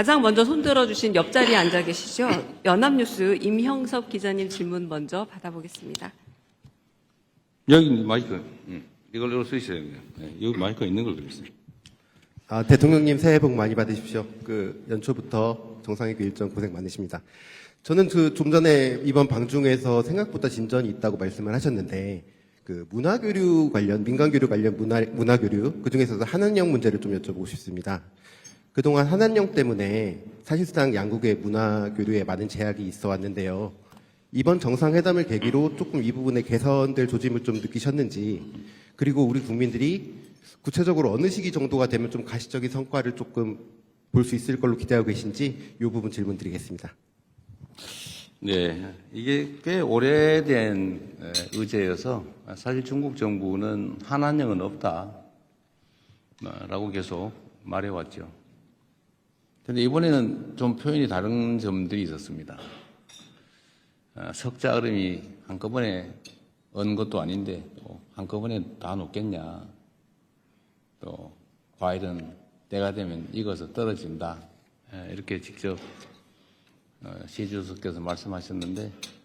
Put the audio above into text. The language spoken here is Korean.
가장 먼저 손들어 주신 옆자리에 앉아 계시죠? 연합뉴스 임형섭 기자님 질문 먼저 받아보겠습니다. 여기 마이크, 음, 이걸로 쓰셔야 돼요. 네, 여기 마이크 있는 걸 그랬어요. 아, 대통령님 새해 복 많이 받으십시오. 그 연초부터 정상회의 일정 고생 많으십니다. 저는 그 좀 전에 이번 방중에서 생각보다 진전이 있다고 말씀을 하셨는데 그 문화 교류 관련 민간 교류 관련 문화 문화 교류 그 중에서도 한한령 문제를 좀 여쭤보고 싶습니다. 그동안 한한령 때문에 사실상 양국의 문화 교류에 많은 제약이 있어 왔는데요. 이번 정상회담을 계기로 조금 이 부분에 개선될 조짐을 좀 느끼셨는지 그리고 우리 국민들이 구체적으로 어느 시기 정도가 되면 좀 가시적인 성과를 조금 볼 수 있을 걸로 기대하고 계신지 이 부분 질문 드리겠습니다. 네, 이게 꽤 오래된 에, 의제여서 사실 중국 정부는 한한령은 없다. 어, 라고 계속 말해왔죠. 근데 이번에는 좀 표현이 다른 점들이 있었습니다. 어, 석자 얼음이 한꺼번에 언 것도 아닌데 또 한꺼번에 다 녹겠냐. 또 과일은 때가 되면 익어서 떨어진다. 에, 이렇게 직접 어, 시 주석께서 말씀하셨는데